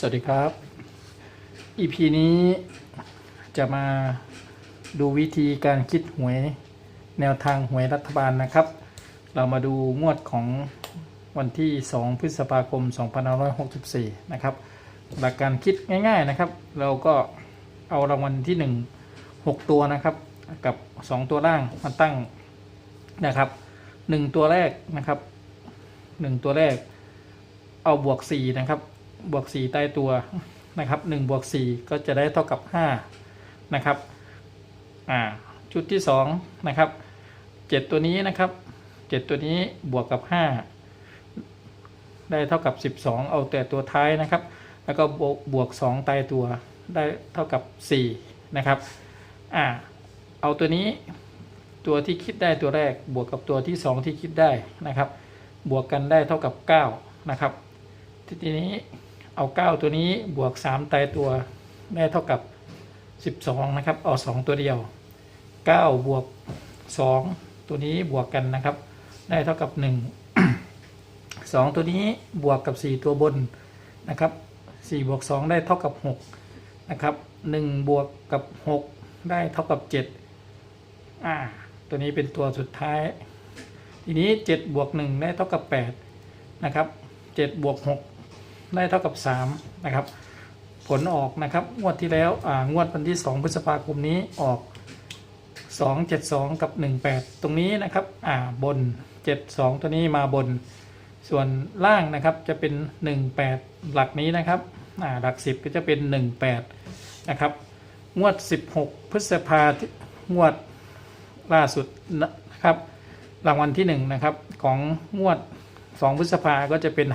สวัสดีครับ EP นี้จะมาดูวิธีการคิดหวยแนวทางหวยรัฐบาลนะครับ เรามาดูงวดของวันที่ 2 พฤษภาคม 2564 นะครับ หลักการคิดง่าย ๆนะครับ เราก็เอารางวัลที่ 1 6 ตัวนะครับ กับ 2 ตัวล่างมาตั้งนะครับ 1 ตัวแรกนะครับ 1 ตัวแรกเอาบวก 4 นะครับ บวก 4 ใต้ตัวนะครับ1บวก 4 ก็จะได้เท่ากับ 5 นะครับอ่าชุดที่ 2 นะครับ 7 ตัวนี้นะครับ 7 ตัวนี้บวกกับ 5 ได้เท่ากับ 12 เอาแต่ตัวท้ายนะครับ แล้วก็บวกบวก2ใต้ตัวได้เท่ากับ 4 นะครับอ่าเอาตัวนี้ตัวที่คิดได้ตัวแรกบวกกับตัวที่ 2 ที่คิดได้นะครับ บวกกันได้เท่ากับ 9 นะครับทีนี้ เอา 9 ตัวนี้บวก 3 ตายตัวได้เท่ากับ 12 นะครับ เอา 2 ตัวเดียว 9 บวก 2 ตัวนี้บวกกันนะครับ ได้เท่ากับ 1 2 ตัวนี้บวกกับ 4 ตัวบนนะครับ4บวก 2 ได้เท่ากับ 6 นะครับ 1 บวกกับ 6 ได้เท่ากับ 7 อ่า ตัวนี้เป็นตัวสุดท้าย ทีนี้ 7 บวก 1 ได้เท่ากับ 8 นะครับ 7 บวก 6 ได้เท่ากับ 3 นะครับ ผลออกนะครับ งวดที่แล้วงวดวันที่ 2 พฤษภาคมนี้ออก 2 7 2 กับ 18 ตรงนี้นะครับบน 7 2 ตัวนี้มาบน ส่วนล่างนะครับจะเป็น 18 หลักนี้นะครับหลัก 10 ก็จะเป็น 18 นะครับ งวด 16 พฤษภาที่งวดล่าสุดนะครับรางวัลที่ 1 นะครับ ของงวด 2 พฤษภาก็จะเป็น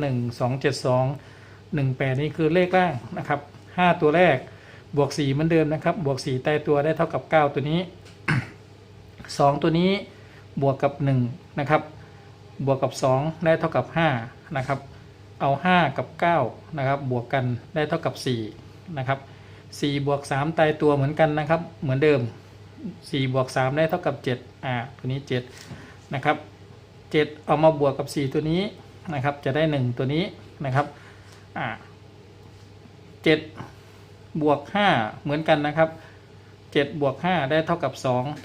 501 272 18 นี่คือเลขล่างนะครับ 5 ตัวแรกบวก 4 เหมือนเดิมนะครับ บวก 4 ใต้ตัวได้เท่ากับ 9 ตัวนี้ 2 ตัวนี้บวกกับ 1 นะครับ บวกกับ 2 ได้เท่ากับ 5 นะครับ เอา 5 กับ 9 นะครับ บวกกันได้เท่ากับ 4 นะครับ 4 บวก 3 ตายตัวเหมือนกันนะครับ เหมือนเดิม 4 บวก 3 ได้เท่ากับ 7 อ่า ตัวนี้ 7 นะครับ 7 เอามาบวกกับ 4 ตัวนี้นะครับ จะได้ 1 ตัวนี้นะครับอ่า7บวก 5 เหมือนกันนะครับ 7 บวก 5 ได้เท่ากับ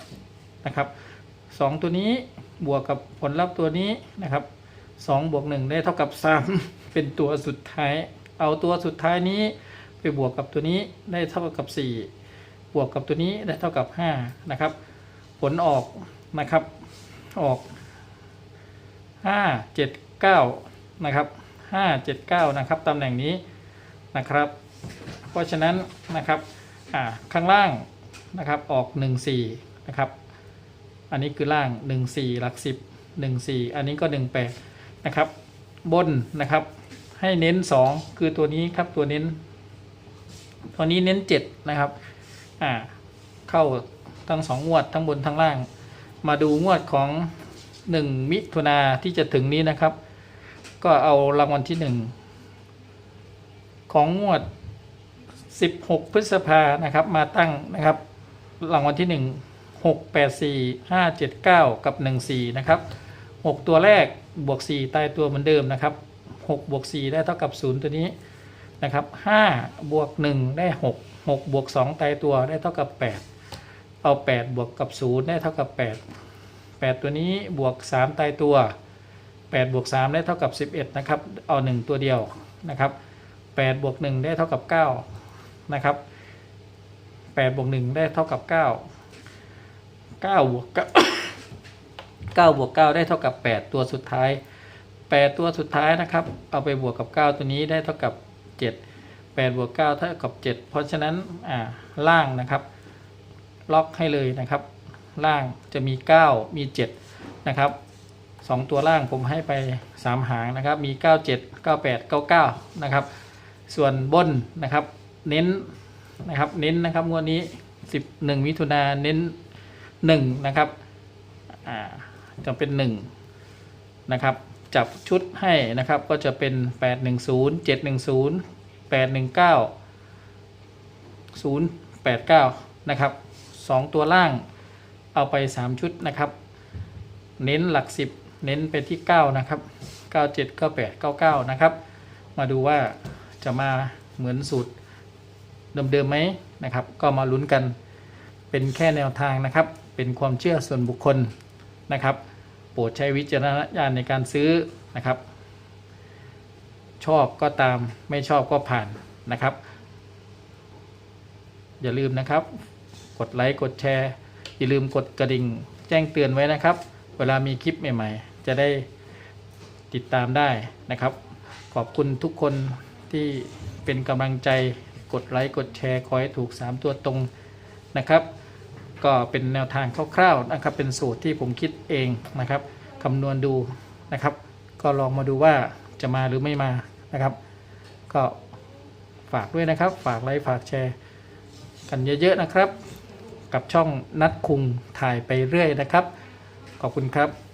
2 นะครับ 2 ตัวนี้บวกกับผลลัพธ์ตัวนี้นะครับ 2 บวก 1 ได้เท่ากับ 3 เป็นตัวสุดท้าย เอาตัวสุดท้ายนี้ไปบวกกับตัวนี้ได้เท่ากับ 4 บวกกับตัวนี้ได้เท่ากับ 5 นะครับ ผลออกนะครับ ออก 5 7 9 นะครับ 5 7 9 นะครับตำแหน่งนี้นะครับ เพราะฉะนั้นนะครับข้างล่างนะครับออก 1 4 นะครับ อันนี้คือล่าง 1 4 หลัก 10 1 4 อันนี้ก็ 1 8 นะครับ บนนะครับให้เน้น 2 คือตัวนี้ครับตัวเน้น ตัวนี้เน้น 7 นะครับอ่าเข้าทั้ง2งวดทั้งบนทั้งล่าง มาดูงวดของ 1มิถุนาที่จะถึงนี้นะครับ ก็เอารางวัลที่1ของงวด 16 พฤษภานะครับ มาตั้งนะครับ รางวัลที่ 1 6 8 4 5 7 9 กับ 1 4 นะครับ 6 ตัวแรกบวก4ใต้ตัวเหมือนเดิมนะครับ 6 บวก 4 ได้เท่ากับ 0 ตัวนี้นะครับ 5 บวก 1 ได้ 6 6 บวก2ใต้ตัวได้เท่ากับ 8 เอา 8 บวกกับ 0 ได้เท่ากับ 8 8 ตัวนี้บวก3ใต้ตัว 8 บวก 3 ได้เท่ากับ 11 นะครับ เอา 1 ตัวเดียวนะครับ8บวก 1 ได้เท่ากับ 9 นะครับ8บวก 1 ได้เท่ากับ 9 9บวก9 9บวก 9 ได้เท่ากับ 8 ตัวสุดท้าย 8 ตัวสุดท้ายนะครับ เอาไปบวกกับ 9 ตัวนี้ได้เท่ากับ 7 8บวก9เท่ากับ 7 เพราะฉะนั้นอ่าล่างนะครับ ล็อกให้เลยนะครับ ล่างจะมี 9 มี 7 นะครับ 2 ตัวล่างผมให้ไป 3 หางนะครับ มี 97 98 99 นะครับ ส่วนบนนะครับ เน้นนะครับ เน้นนะครับงวดนี้ 11 มิถุนาเน้น 1 นะครับอ่าจะเป็น 1 นะครับ จับชุดให้นะครับก็จะเป็น 810 710 819 089 นะครับ 2 ตัวล่าง เอาไป 3 ชุดนะครับ เน้นหลัก 10 เน้นไปที่ 9 นะครับ 97 98 99 นะครับ มาดูว่าจะมาเหมือนสูตรเดิมๆไหมนะครับ ก็มาลุ้นกันเป็นแค่แนวทางนะครับ เป็นความเชื่อส่วนบุคคลนะครับ โปรดใช้วิจารณญาณในการซื้อนะครับ ชอบก็ตามไม่ชอบก็ผ่านนะครับ อย่าลืมนะครับ กดไลค์กดแชร์ อย่าลืมกดกระดิ่งแจ้งเตือนไว้นะครับ เวลามีคลิปใหม่ๆ จะได้ติดตามได้นะครับ ขอบคุณทุกคนที่เป็นกำลังใจกดไลค์กดแชร์ขอให้ถูก 3 ตัวตรงนะครับ ก็เป็นแนวทางคร่าวๆนะครับ เป็นสูตรที่ผมคิดเองนะครับคำนวณดูนะครับ ก็ลองมาดูว่าจะมาหรือไม่มานะครับ ก็ฝากด้วยนะครับ ฝากไลค์ฝากแชร์ กันเยอะๆนะครับ กับช่องนัดคุงถ่ายไปเรื่อยนะครับ ขอบคุณครับ